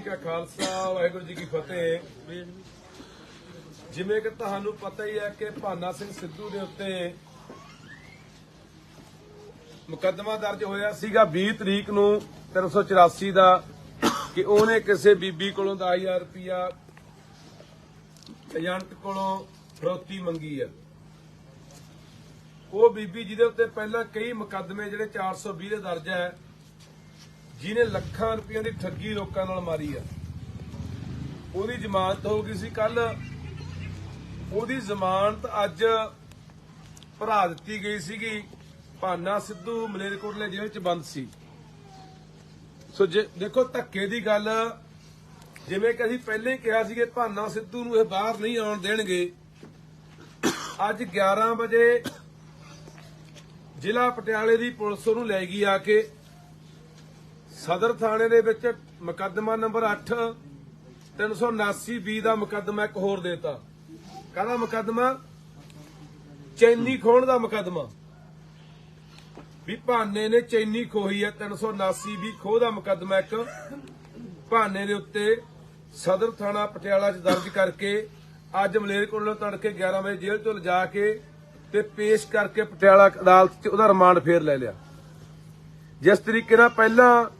ਜੀ ਕਾ ਖਾਲਸਾ, ਵਾਹਿਗੁਰੂ ਜੀ ਕੀ ਫਤਿਹ। ਜਿਵੇਂ ਕਿ ਤੁਹਾਨੂੰ ਪਤਾ ਹੀ ਹੈ ਕਿ ਭਾਨਾ ਸਿੰਘ ਸਿੱਧੂ ਦੇ ਉੱਤੇ ਮੁਕੱਦਮਾ ਦਰਜ ਹੋਇਆ ਸੀਗਾ 20 ਤਰੀਕ ਨੂੰ 384 ਦਾ, ਕਿ ਉਹਨੇ ਕਿਸੇ ਬੀਬੀ ਕੋਲੋਂ 10000 ਰੁਪਇਆ ਏਜੰਟ ਕੋਲੋਂ ਫਰੋਤੀ ਮੰਗੀ ਆ। ਉਹ ਬੀਬੀ ਜਿਹਦੇ ਉੱਤੇ ਪਹਿਲਾਂ ਕਈ ਮੁਕੱਦਮੇ ਜਿਹੜੇ 420 ਦੇ ਦਰਜ ਹੈ ਜਿਹਨੇ ਲੱਖਾਂ ਰੁਪਈਆਂ ਦੀ ਠੱਗੀ ਲੋਕਾਂ ਨਾਲ ਮਾਰੀ ਆ। ਉਹਦੀ ਜ਼ਮਾਨਤ ਹੋ ਗਈ ਸੀ ਕੱਲ। ਉਹਦੀ ਜ਼ਮਾਨਤ ਅੱਜ ਭਰਾ ਦਿੱਤੀ ਗਈ ਸੀਗੀ। ਭਾਨਾ ਸਿੱਧੂ ਮਲੇਰਕੋਟਲੇ ਜੇਲ੍ਹ ਚ ਬੰਦ ਸੀ। ਸੋ ਜੇ, ਦੇਖੋ ਧੱਕੇ ਦੀ ਗੱਲ, ਜਿਵੇਂ ਕਿ ਅਸੀਂ ਪਹਿਲੇ ਹੀ ਕਿਹਾ ਸੀ ਕਿ ਭਾਨਾ ਸਿੱਧੂ ਨੂੰ ਇਹ ਬਾਹਰ ਨਹੀਂ ਆਉਣ ਦੇਣਗੇ। ਅੱਜ 11 ਵਜੇ ਜ਼ਿਲ੍ਹਾ ਪਟਿਆਲੇ ਦੀ ਪੁਲਿਸ ਉਹਨੂੰ ਲੈ ਗਈ ਆ ਕੇ ਸਦਰ ਥਾਣੇ ਦੇ ਵਿੱਚ ਮੁਕੱਦਮਾ ਨੰਬਰ 8 379 ਬੀ ਦਾ ਮੁਕੱਦਮਾ ਇੱਕ ਹੋਰ ਦੇਤਾ। ਕਾਹਦਾ ਮੁਕੱਦਮਾ? ਚੈਨੀ ਖੋਣ ਦਾ ਮੁਕੱਦਮਾ। ਵੀ ਭਾਨੇ ਨੇ ਚੈਨੀ ਖੋਹੀ ਹੈ 379 ਵੀ ਖੋਹ ਦਾ ਮੁਕੱਦਮਾ ਇੱਕ। ਭਾਨੇ ਦੇ ਉੱਤੇ ਸਦਰ ਥਾਣਾ ਪਟਿਆਲਾ 'ਚ ਦਰਜ ਕਰਕੇ ਅੱਜ ਮਲੇਰਕੋਟਲੇ ਤੜਕੇ 11 ਵਜੇ ਜੇਲ੍ਹ ਤੋਂ ਲਿਜਾ ਕੇ ਤੇ ਪੇਸ਼ ਕਰਕੇ ਪਟਿਆਲਾ ਅਦਾਲਤ 'ਚ ਉਹਦਾ ਰਿਮਾਂਡ ਫੇਰ ਲੈ ਲਿਆ। ਜਿਸ ਤਰੀਕੇ ਨਾਲ ਪਹਿਲਾਂ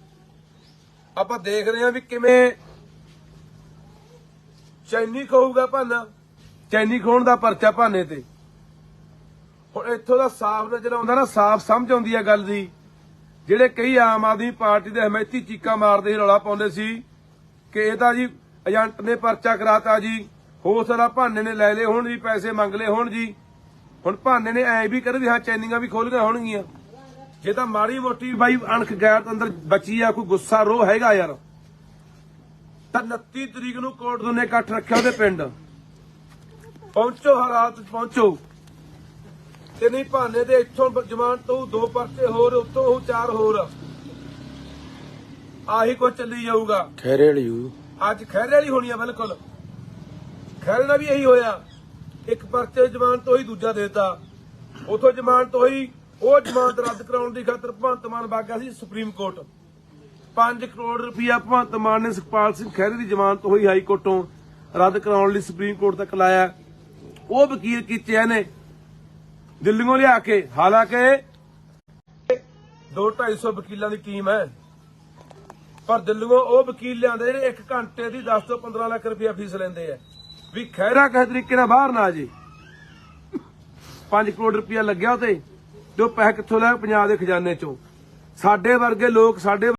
ਆਪਾਂ ਦੇਖ ਰਹੇ ਹਾਂ ਵੀ ਕਿਵੇਂ ਚੈਨੀ ਖੋਊਗਾ ਭਾਨਾ। ਚੈਨੀ ਖੋਣ ਦਾ ਪਰਚਾ ਭਾਨੇ ਤੇ। ਹੁਣ ਇੱਥੋਂ ਦਾ ਸਾਫ਼ ਨਜ਼ਰ ਆਉਂਦਾ ਨਾ, ਸਾਫ਼ ਸਮਝ ਆਉਂਦੀ ਹੈ ਗੱਲ ਦੀ। ਜਿਹੜੇ ਕਈ ਆਮ ਆਦਮੀ ਪਾਰਟੀ ਦੇ ਹਮਾਇਤੀ ਚੀਕਾਂ ਮਾਰਦੇ ਸੀ ਰੌਲਾ ਪਾਉਂਦੇ ਸੀ ਕਿ ਇਹ ਤਾਂ ਜੀ ਏਜੰਟ ਨੇ ਪਰਚਾ ਕਰਾਤਾ ਜੀ ਹੋ ਸਕਦਾ ਭਾਨੇ ਨੇ ਲੈ ਲਏ ਹੋਣ ਜੀ, ਪੈਸੇ ਮੰਗ ਲਏ ਹੋਣ ਜੀ। ਹੁਣ ਭਾਨੇ ਨੇ ਐ ਵੀ ਕਰ ਵੀ ਹਾਂ ਚੈਨੀਆਂ ਵੀ ਖੋਲ ਗਈਆਂ ਹੋਣਗੀਆਂ। ਜੇ ਤਾਂ ਮਾੜੀ ਮੋਟੀ ਬਾਈ ਅਣਖ ਗੈਰ ਅੰਦਰ ਬਚੀ ਆ ਕੋਈ ਗੁੱਸਾ ਰੋ ਹੈਗਾ ਯਾਰ। ਤਾਂ 29 ਤਰੀਕ ਨੂੰ ਕੋਰਟ ਨੇ ਇਕੱਠ ਰੱਖਿਆ ਉਹਦੇ ਪਿੰਡ। ਪਹੁੰਚੋ ਹਾਲਾਤ ਪਹੁੰਚੋ। ਤੇ ਨਹੀਂ ਭਾਨੇ ਦੇ ਇੱਥੋਂ ਜਮਾਨ ਤੋਂ ਦੋ ਪਰਚੇ ਹੋਰ ਉੱਤੋਂ ਉਹ ਚਾਰ ਹੋਰ। ਆਹੀ ਕੁਝ ਚੱਲੀ ਜਾਊਗਾ। ਖੈਰੇ ਵਾਲੀ ਅੱਜ ਖੈਰੇ ਵਾਲੀ ਹੋਣੀ ਆ ਬਿਲਕੁਲ। ਖੈਰੇ ਨਾਲ ਵੀ ਇਹੀ ਹੋਇਆ। ਇੱਕ ਪਰਚੇ ਜ਼ਮਾਨ ਤੋਂ ਹੀ ਦੂਜਾ ਦੇਤਾ। ਉਥੋਂ ਜ਼ਮਾਨ ਤੋਂ ਹੀ ਉਹ ਜ਼ਮਾਨਤ ਰੱਦ ਕਰਾਉਣ ਦੀ ਖਾਤਰ ਭਗਵੰਤ ਮਾਨ ਬਾਗਾ ਸੀ ਸੁਪਰੀਮ ਕੋਰਟ। 5 ਕਰੋੜ ਰੁਪਇਆ ਭਗਵੰਤ ਮਾਨ ਨੇ ਸੁਖਪਾਲ ਸਿੰਘ ਖਹਿਰੇ ਦੀ ਜ਼ਮਾਨਤ ਹੋਈ ਹਾਈ ਕੋਰਟੋਂ ਰੱਦ ਕਰਾਉਣ ਲਈ ਸੁਪਰੀਮ ਕੋਰਟ ਤੱਕ ਲਾਇਆ। ਉਹ ਵਕੀਲ ਕੀਤੇ ਇਹਨੇ। ਦਿੱਲੀੋਂ ਲਿਆ ਕੇ, ਹਾਲਾਂਕਿ 2-250 ਵਕੀਲਾਂ ਦੀ ਟੀਮ ਹੈ। ਪਰ ਦਿੱਲੀੋਂ ਉਹ ਵਕੀਲ ਲਿਆਂਦੇ ਜਿਹੜੇ 1 ਘੰਟੇ ਦੀ 10 ਤੋਂ 15 ਲੱਖ ਰੁਪਇਆ ਫੀਸ ਲੈਂਦੇ ਆ। ਵੀ ਖੈਰਾ ਕਿਸੇ ਤਰੀਕੇ ਨਾਲ ਬਾਹਰ ਨਾ ਆ ਜੇ। 5 ਕਰੋੜ ਰੁਪਇਆ ਲੱਗਿਆ ਉਤੇ ਤੇ ਉਹ ਪੈਸੇ ਕਿੱਥੋਂ ਲੈ? ਪੰਜਾਬ ਦੇ ਖਜ਼ਾਨੇ ਚੋਂ। ਸਾਡੇ ਵਰਗੇ ਲੋਕ ਸਾਡੇ